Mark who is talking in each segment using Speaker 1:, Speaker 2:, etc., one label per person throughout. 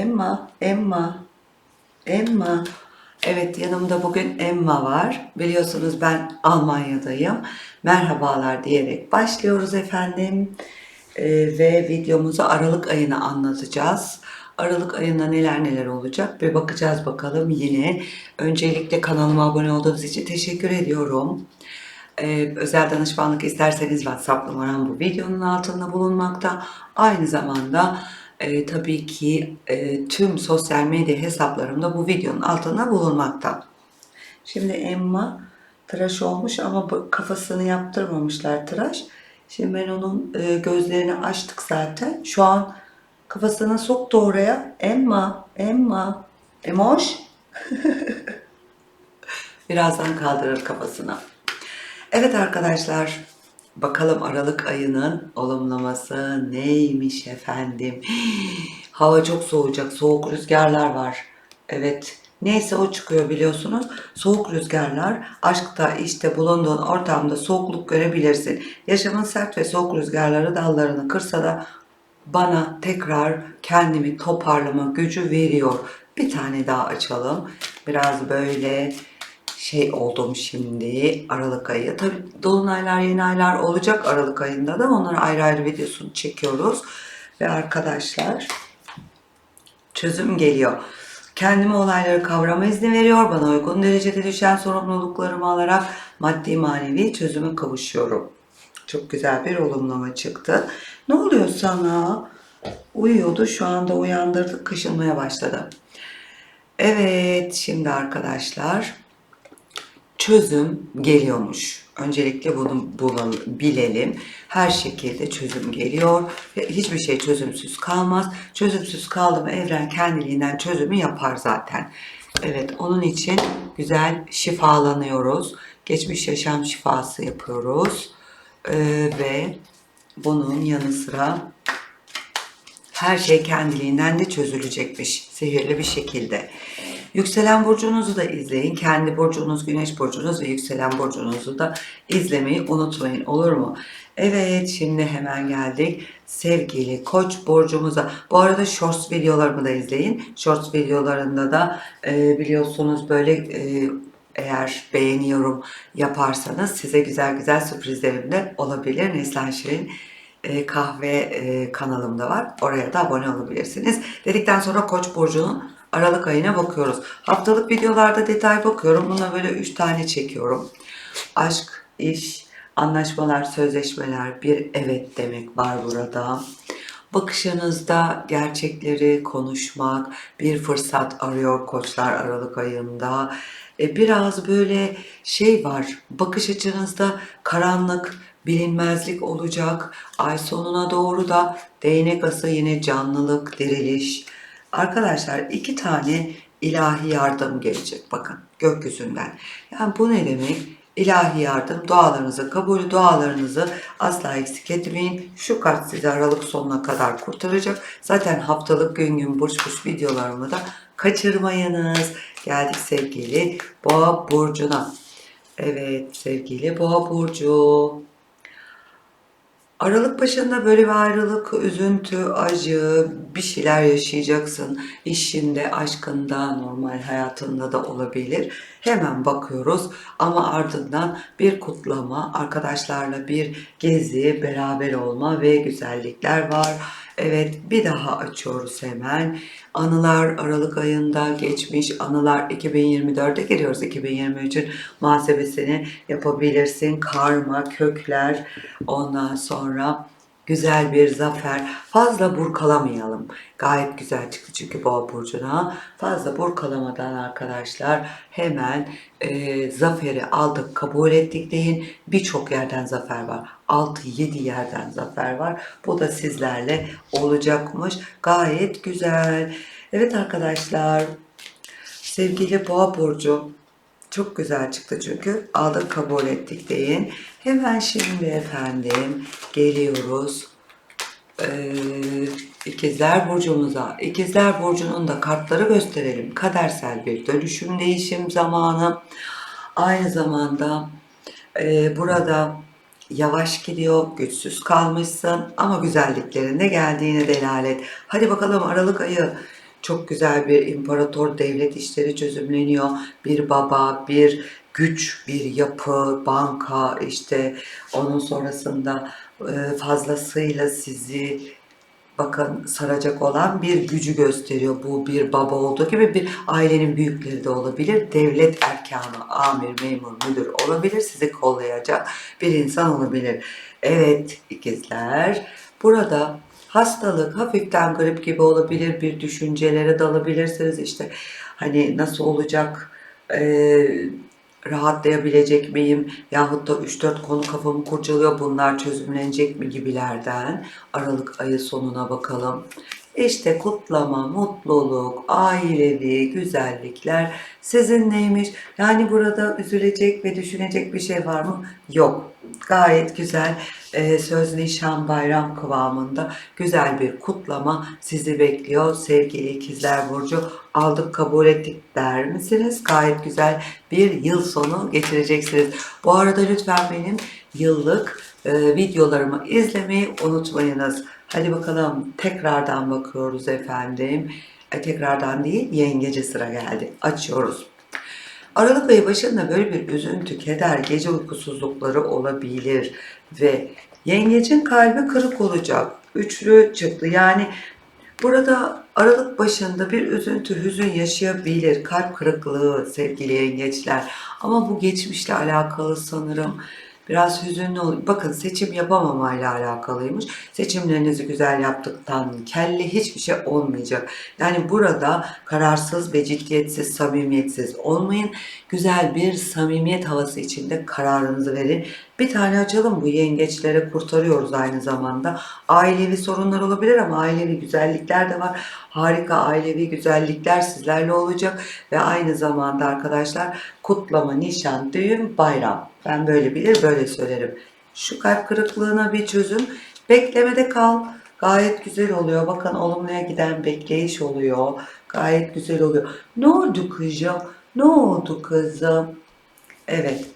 Speaker 1: Emma, Emma, Emma. Evet yanımda bugün Emma var. Biliyorsunuz ben Almanya'dayım. Merhabalar diyerek başlıyoruz efendim. Ee, ve videomuzu Aralık ayını anlatacağız. Aralık ayında neler neler olacak bir bakacağız bakalım yine. Öncelikle kanalıma abone olduğunuz için teşekkür ediyorum. Ee, özel danışmanlık isterseniz WhatsApp numaram bu videonun altında bulunmakta. Aynı zamanda e, tabii ki e, tüm sosyal medya hesaplarımda bu videonun altında bulunmakta. Şimdi Emma tıraş olmuş ama kafasını yaptırmamışlar tıraş. Şimdi ben onun e, gözlerini açtık zaten. Şu an kafasını soktu oraya. Emma, Emma, Emoş. Birazdan kaldırır kafasını. Evet arkadaşlar, bakalım Aralık ayının olumlaması neymiş efendim? Hava çok soğuyacak, soğuk rüzgarlar var. Evet, neyse o çıkıyor biliyorsunuz. Soğuk rüzgarlar, aşkta, işte bulunduğun ortamda soğukluk görebilirsin. Yaşamın sert ve soğuk rüzgarları dallarını kırsa da bana tekrar kendimi toparlama gücü veriyor. Bir tane daha açalım. Biraz böyle şey oldum şimdi Aralık ayı. Tabi dolunaylar yeni aylar olacak Aralık ayında da onları ayrı ayrı videosunu çekiyoruz. Ve arkadaşlar çözüm geliyor. Kendime olayları kavrama izni veriyor. Bana uygun derecede düşen sorumluluklarımı alarak maddi manevi çözüme kavuşuyorum. Çok güzel bir olumlama çıktı. Ne oluyor sana? Uyuyordu şu anda uyandırdık kaşınmaya başladı. Evet şimdi arkadaşlar çözüm geliyormuş. Öncelikle bunu bulalım, bilelim. Her şekilde çözüm geliyor hiçbir şey çözümsüz kalmaz. Çözümsüz kaldı mı evren kendiliğinden çözümü yapar zaten. Evet onun için güzel şifalanıyoruz. Geçmiş yaşam şifası yapıyoruz. Ee, ve bunun yanı sıra her şey kendiliğinden de çözülecekmiş sihirli bir şekilde. Yükselen burcunuzu da izleyin. Kendi burcunuz, güneş burcunuz ve yükselen burcunuzu da izlemeyi unutmayın olur mu? Evet şimdi hemen geldik sevgili koç burcumuza. Bu arada shorts videolarımı da izleyin. Shorts videolarında da e, biliyorsunuz böyle e, eğer beğeniyorum yaparsanız size güzel güzel sürprizlerim de olabilir. Neslihan Şirin e, kahve e, kanalımda var. Oraya da abone olabilirsiniz. Dedikten sonra Koç burcunun Aralık ayına bakıyoruz. Haftalık videolarda detay bakıyorum. Buna böyle 3 tane çekiyorum. Aşk, iş, anlaşmalar, sözleşmeler, bir evet demek var burada. Bakışınızda gerçekleri konuşmak, bir fırsat arıyor koçlar Aralık ayında. E, biraz böyle şey var, bakış açınızda karanlık, bilinmezlik olacak. Ay sonuna doğru da değnek ası yine canlılık, diriliş. Arkadaşlar iki tane ilahi yardım gelecek bakın gökyüzünden. Yani bu ne demek? İlahi yardım dualarınızı kabul dualarınızı asla eksik etmeyin. Şu kart sizi Aralık sonuna kadar kurtaracak. Zaten haftalık gün gün burç burç videolarımı da kaçırmayınız. Geldik sevgili Boğa Burcu'na. Evet sevgili Boğa Burcu. Aralık başında böyle bir ayrılık, üzüntü, acı bir şeyler yaşayacaksın. İşinde, aşkında, normal hayatında da olabilir. Hemen bakıyoruz ama ardından bir kutlama, arkadaşlarla bir gezi, beraber olma ve güzellikler var. Evet bir daha açıyoruz hemen. Anılar Aralık ayında geçmiş. Anılar 2024'e giriyoruz. 2023'ün muhasebesini yapabilirsin. Karma, kökler ondan sonra güzel bir zafer. Fazla burkalamayalım. Gayet güzel çıktı çünkü boğa burcuna. Fazla burkalamadan arkadaşlar hemen e, zaferi aldık, kabul ettik deyin. Birçok yerden zafer var. 6-7 yerden zafer var. Bu da sizlerle olacakmış. Gayet güzel. Evet arkadaşlar. Sevgili boğa burcu çok güzel çıktı çünkü. Aldık kabul ettik deyin. Hemen şimdi efendim geliyoruz. Ee, İkizler Burcu'muza. İkizler Burcu'nun da kartları gösterelim. Kadersel bir dönüşüm, değişim zamanı. Aynı zamanda e, burada yavaş gidiyor, güçsüz kalmışsın ama güzelliklerinde geldiğine delalet. Hadi bakalım Aralık ayı Çok güzel bir imparator devlet işleri çözümleniyor. Bir baba, bir güç, bir yapı, banka işte onun sonrasında e, fazlasıyla sizi bakın saracak olan bir gücü gösteriyor. Bu bir baba olduğu gibi bir ailenin büyükleri de olabilir. Devlet erkanı, amir, memur, müdür olabilir. Sizi kollayacak bir insan olabilir. Evet ikizler. Burada hastalık hafiften grip gibi olabilir. Bir düşüncelere dalabilirsiniz. İşte hani nasıl olacak eee rahatlayabilecek miyim yahut da 3-4 konu kafamı kurcalıyor bunlar çözümlenecek mi gibilerden Aralık ayı sonuna bakalım. İşte kutlama, mutluluk, ailevi güzellikler sizin neymiş? Yani burada üzülecek ve düşünecek bir şey var mı? Yok. Gayet güzel e, söz nişan bayram kıvamında güzel bir kutlama sizi bekliyor sevgili ikizler burcu aldık kabul ettik der misiniz? Gayet güzel bir yıl sonu geçireceksiniz. Bu arada lütfen benim yıllık e, videolarımı izlemeyi unutmayınız. Hadi bakalım tekrardan bakıyoruz efendim. E, tekrardan değil yengece sıra geldi. Açıyoruz. Aralık ayı başında böyle bir üzüntü, keder, gece uykusuzlukları olabilir ve yengecin kalbi kırık olacak. Üçlü çıktı. Yani burada Aralık başında bir üzüntü, hüzün yaşayabilir. Kalp kırıklığı sevgili yengeçler. Ama bu geçmişle alakalı sanırım. Biraz hüzünlü ol. Bakın seçim yapamamayla alakalıymış. Seçimlerinizi güzel yaptıktan kelli hiçbir şey olmayacak. Yani burada kararsız ve ciddiyetsiz, samimiyetsiz olmayın. Güzel bir samimiyet havası içinde kararınızı verin. Bir tane açalım bu yengeçlere kurtarıyoruz aynı zamanda. Ailevi sorunlar olabilir ama ailevi güzellikler de var. Harika ailevi güzellikler sizlerle olacak ve aynı zamanda arkadaşlar kutlama, nişan, düğün, bayram. Ben böyle bilir böyle söylerim. Şu kalp kırıklığına bir çözüm. Beklemede kal. Gayet güzel oluyor. Bakın olumluya giden bekleyiş oluyor. Gayet güzel oluyor. Ne oldu kızım? Ne oldu kızım? Evet.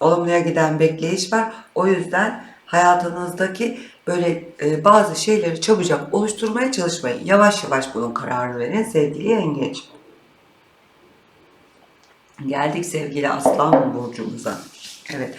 Speaker 1: Olumluya giden bekleyiş var. O yüzden hayatınızdaki böyle e, bazı şeyleri çabucak oluşturmaya çalışmayın. Yavaş yavaş bunun kararını verin sevgili yengeç. Geldik sevgili aslan burcumuza. Evet.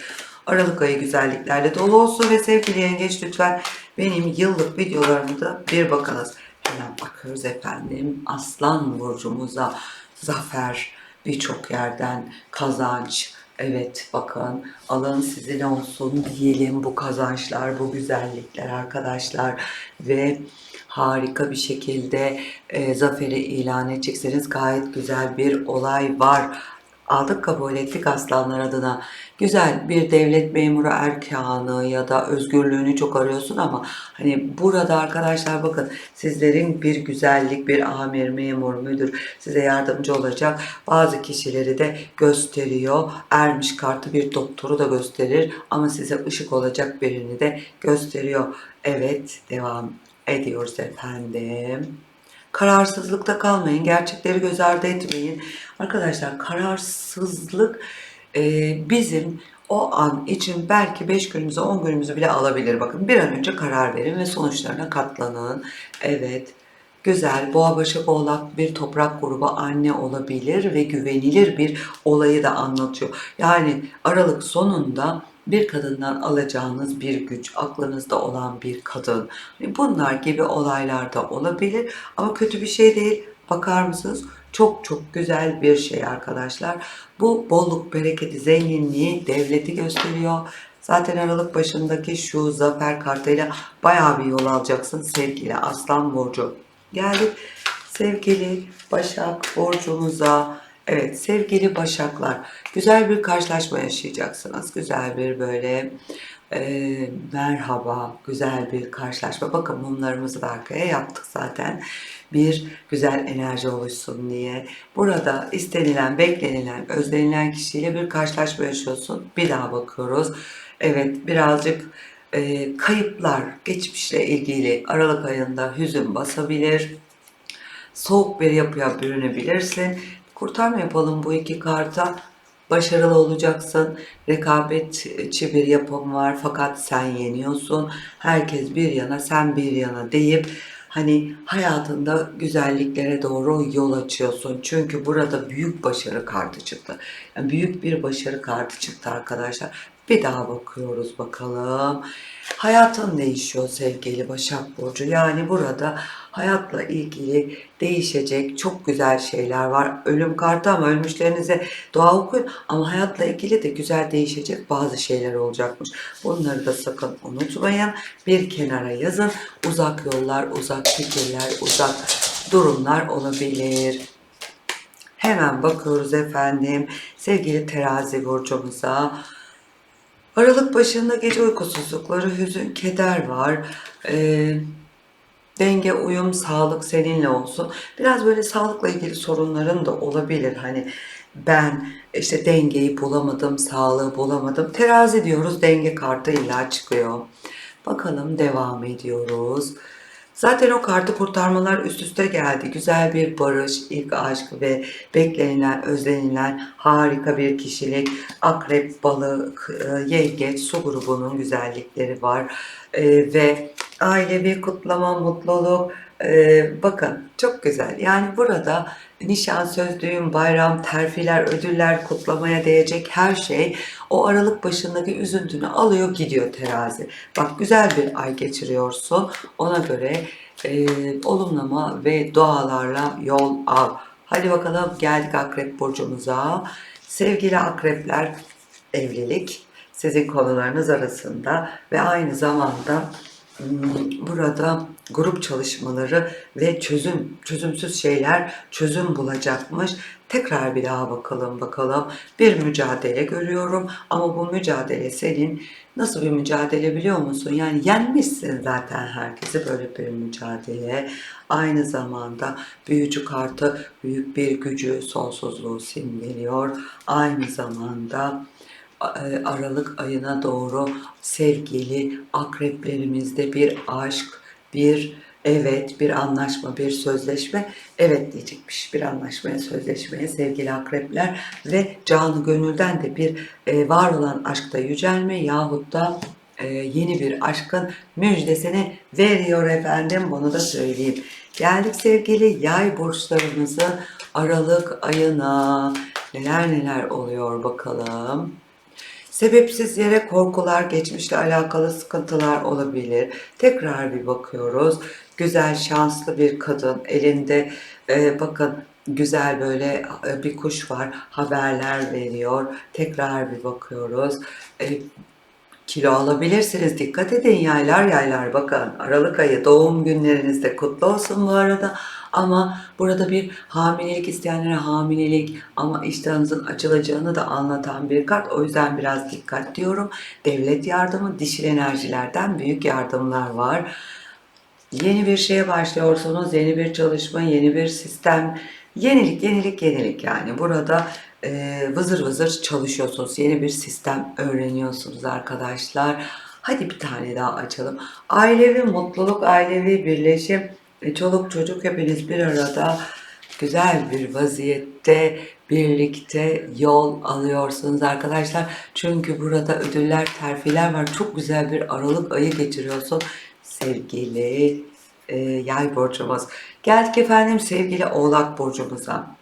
Speaker 1: Aralık ayı güzelliklerle dolu olsun ve sevgili yengeç lütfen benim yıllık videolarımı da bir bakınız. Hemen bakıyoruz efendim aslan burcumuza zafer birçok yerden kazanç. Evet bakın alın sizin olsun diyelim bu kazançlar, bu güzellikler arkadaşlar ve harika bir şekilde e, zaferi ilan edecekseniz gayet güzel bir olay var aldık kabul ettik aslanlar adına. Güzel bir devlet memuru erkanı ya da özgürlüğünü çok arıyorsun ama hani burada arkadaşlar bakın sizlerin bir güzellik bir amir memur müdür size yardımcı olacak bazı kişileri de gösteriyor. Ermiş kartı bir doktoru da gösterir ama size ışık olacak birini de gösteriyor. Evet devam ediyoruz efendim. Kararsızlıkta kalmayın. Gerçekleri göz ardı etmeyin. Arkadaşlar kararsızlık e, bizim o an için belki 5 günümüzü 10 günümüzü bile alabilir. Bakın bir an önce karar verin ve sonuçlarına katlanın. Evet. Güzel, boğa başak oğlak bir toprak grubu anne olabilir ve güvenilir bir olayı da anlatıyor. Yani Aralık sonunda bir kadından alacağınız bir güç, aklınızda olan bir kadın. Bunlar gibi olaylar da olabilir ama kötü bir şey değil. Bakar mısınız? Çok çok güzel bir şey arkadaşlar. Bu bolluk, bereketi, zenginliği, devleti gösteriyor. Zaten Aralık başındaki şu zafer kartıyla bayağı bir yol alacaksın sevgili Aslan Burcu. Geldik sevgili Başak Burcu'muza. Evet sevgili Başaklar güzel bir karşılaşma yaşayacaksınız. Güzel bir böyle e, merhaba güzel bir karşılaşma. Bakın mumlarımızı da arkaya yaptık zaten. Bir güzel enerji oluşsun diye. Burada istenilen, beklenilen, özlenilen kişiyle bir karşılaşma yaşıyorsun. Bir daha bakıyoruz. Evet birazcık e, kayıplar geçmişle ilgili Aralık ayında hüzün basabilir. Soğuk bir yapıya bürünebilirsin Kurtarma yapalım bu iki karta. Başarılı olacaksın. Rekabetçi bir yapım var fakat sen yeniyorsun. Herkes bir yana sen bir yana deyip Hani hayatında güzelliklere doğru yol açıyorsun. Çünkü burada büyük başarı kartı çıktı. Yani büyük bir başarı kartı çıktı arkadaşlar. Bir daha bakıyoruz bakalım. Hayatın değişiyor sevgili Başak Burcu. Yani burada hayatla ilgili değişecek çok güzel şeyler var. Ölüm kartı ama ölmüşlerinize dua okuyun. Ama hayatla ilgili de güzel değişecek bazı şeyler olacakmış. Bunları da sakın unutmayın. Bir kenara yazın. Uzak yollar, uzak fikirler, uzak durumlar olabilir. Hemen bakıyoruz efendim sevgili terazi burcumuza. Aralık başında gece uykusuzlukları, hüzün, keder var. Ee, denge, uyum, sağlık seninle olsun. Biraz böyle sağlıkla ilgili sorunların da olabilir. Hani ben işte dengeyi bulamadım, sağlığı bulamadım. Terazi diyoruz, denge kartı illa çıkıyor. Bakalım devam ediyoruz. Zaten o kartı kurtarmalar üst üste geldi. Güzel bir barış, ilk aşk ve beklenilen, özlenilen harika bir kişilik. Akrep, balık, e, yengeç, su grubunun güzellikleri var. E, ve ailevi kutlama, mutluluk. E, bakın çok güzel. Yani burada nişan, söz, düğün, bayram, terfiler, ödüller, kutlamaya değecek her şey o aralık başındaki üzüntünü alıyor gidiyor terazi. Bak güzel bir ay geçiriyorsun. Ona göre e, olumlama ve dualarla yol al. Hadi bakalım geldik akrep burcumuza. Sevgili akrepler evlilik sizin konularınız arasında ve aynı zamanda Hmm, burada grup çalışmaları ve çözüm, çözümsüz şeyler çözüm bulacakmış. Tekrar bir daha bakalım bakalım. Bir mücadele görüyorum ama bu mücadele senin nasıl bir mücadele biliyor musun? Yani yenmişsin zaten herkesi böyle bir mücadele. Aynı zamanda büyücü kartı büyük bir gücü, sonsuzluğu simgeliyor. Aynı zamanda e, Aralık ayına doğru sevgili akreplerimizde bir aşk, bir evet, bir anlaşma, bir sözleşme evet diyecekmiş. Bir anlaşmaya, sözleşmeye sevgili akrepler ve canı gönülden de bir e, var olan aşkta yücelme yahut da e, yeni bir aşkın müjdesini veriyor efendim. Bunu da söyleyeyim. Geldik sevgili yay burçlarımızı Aralık ayına neler neler oluyor bakalım. Sebepsiz yere korkular, geçmişle alakalı sıkıntılar olabilir. Tekrar bir bakıyoruz. Güzel, şanslı bir kadın elinde e, bakın güzel böyle e, bir kuş var. Haberler veriyor. Tekrar bir bakıyoruz. E, kilo alabilirsiniz. Dikkat edin yaylar yaylar bakın. Aralık ayı doğum günlerinizde kutlu olsun bu arada. Ama burada bir hamilelik isteyenlere hamilelik ama iştahınızın açılacağını da anlatan bir kart. O yüzden biraz dikkat diyorum. Devlet yardımı, dişil enerjilerden büyük yardımlar var. Yeni bir şeye başlıyorsunuz. Yeni bir çalışma, yeni bir sistem. Yenilik, yenilik, yenilik yani. Burada e, vızır vızır çalışıyorsunuz. Yeni bir sistem öğreniyorsunuz arkadaşlar. Hadi bir tane daha açalım. Ailevi mutluluk, ailevi birleşim ve çoluk çocuk hepiniz bir arada güzel bir vaziyette birlikte yol alıyorsunuz arkadaşlar. Çünkü burada ödüller, terfiler var. Çok güzel bir Aralık ayı geçiriyorsun sevgili e, yay burcumuz. Geldik efendim sevgili oğlak burcumuza.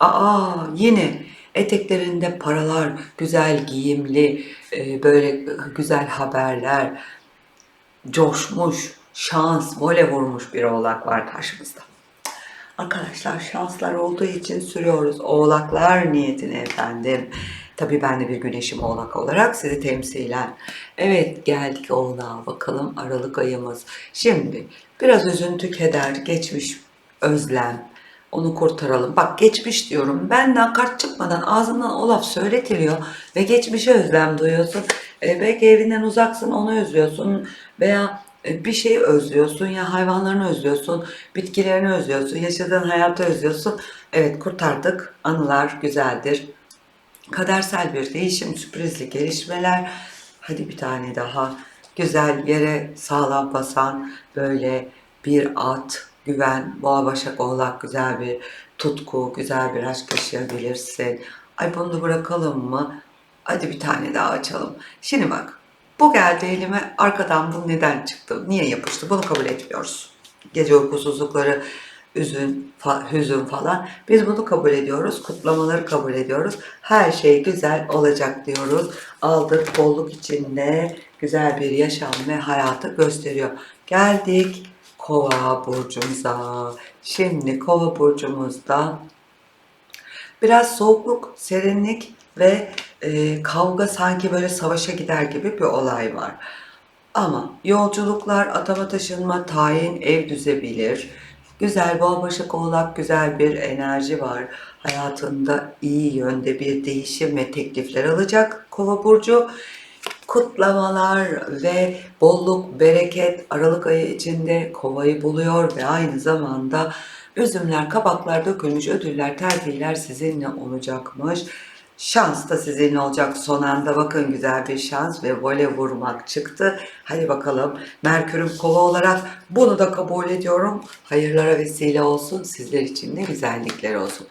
Speaker 1: Aa yine eteklerinde paralar, güzel giyimli, e, böyle güzel haberler, coşmuş, şans, vole vurmuş bir oğlak var karşımızda. Arkadaşlar şanslar olduğu için sürüyoruz. Oğlaklar niyetine efendim. Tabii ben de bir güneşim oğlak olarak sizi temsilen. Evet geldik oğlağa bakalım Aralık ayımız. Şimdi biraz üzüntü, keder, geçmiş özlem. Onu kurtaralım. Bak geçmiş diyorum. Benden kart çıkmadan ağzından o laf söyletiliyor ve geçmişe özlem duyuyorsun. E, belki evinden uzaksın onu özlüyorsun veya bir şeyi özlüyorsun ya hayvanlarını özlüyorsun, bitkilerini özlüyorsun, yaşadığın hayatı özlüyorsun. Evet kurtardık. Anılar güzeldir. Kadersel bir değişim, sürprizli gelişmeler. Hadi bir tane daha. Güzel yere sağlam basan böyle bir at, güven, boğa başak oğlak güzel bir tutku, güzel bir aşk yaşayabilirsin. Ay bunu da bırakalım mı? Hadi bir tane daha açalım. Şimdi bak bu geldi elime arkadan bu neden çıktı? Niye yapıştı? Bunu kabul etmiyoruz. gece uykusuzlukları, üzün, fa- hüzün falan. Biz bunu kabul ediyoruz. Kutlamaları kabul ediyoruz. Her şey güzel olacak diyoruz. Aldık bolluk içinde güzel bir yaşam ve hayatı gösteriyor. Geldik Kova burcumuza. Şimdi Kova burcumuzda Biraz soğukluk, serinlik ve e, kavga sanki böyle savaşa gider gibi bir olay var. Ama yolculuklar, atama taşınma, tayin, ev düzebilir. Güzel, bol başak oğlak, güzel bir enerji var. Hayatında iyi yönde bir değişim ve teklifler alacak Kova burcu. Kutlamalar ve bolluk, bereket Aralık ayı içinde kovayı buluyor ve aynı zamanda üzümler, kabaklar dökülmüş, ödüller, terfiler sizinle olacakmış. Şans da sizinle olacak son anda. Bakın güzel bir şans ve vole vurmak çıktı. Hadi bakalım Merkür'ün kova olarak bunu da kabul ediyorum. Hayırlara vesile olsun. Sizler için de güzellikler olsun.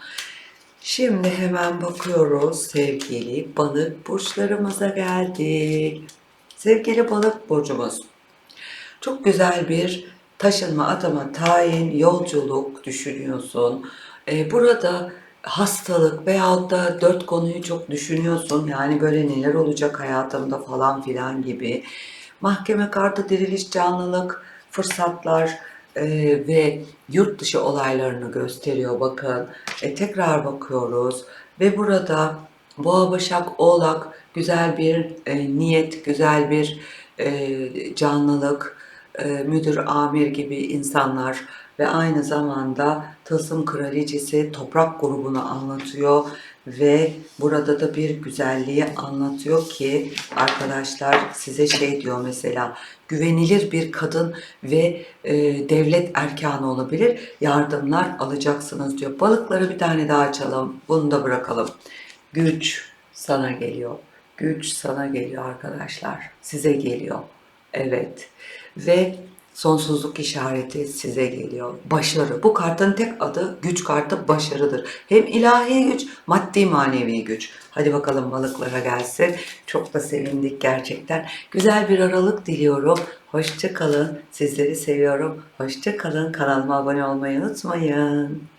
Speaker 1: Şimdi hemen bakıyoruz sevgili balık burçlarımıza geldik. Sevgili balık burcumuz. Çok güzel bir taşınma, atama, tayin, yolculuk düşünüyorsun. Ee, burada hastalık veyahut da dört konuyu çok düşünüyorsun. Yani böyle neler olacak hayatımda falan filan gibi. Mahkeme kartı, diriliş, canlılık, fırsatlar e, ve yurt dışı olaylarını gösteriyor. Bakın E, tekrar bakıyoruz ve burada Boğa, Başak, Oğlak güzel bir e, niyet, güzel bir e, canlılık, e, müdür, amir gibi insanlar ve aynı zamanda Tılsım Kraliçesi toprak grubunu anlatıyor ve burada da bir güzelliği anlatıyor ki arkadaşlar size şey diyor mesela güvenilir bir kadın ve e, devlet erkanı olabilir yardımlar alacaksınız diyor. Balıkları bir tane daha açalım bunu da bırakalım. Güç sana geliyor. Güç sana geliyor arkadaşlar. Size geliyor. Evet. Ve sonsuzluk işareti size geliyor. Başarı. Bu kartın tek adı güç kartı başarıdır. Hem ilahi güç, maddi manevi güç. Hadi bakalım balıklara gelsin. Çok da sevindik gerçekten. Güzel bir aralık diliyorum. Hoşça kalın. Sizleri seviyorum. Hoşça kalın. Kanalıma abone olmayı unutmayın.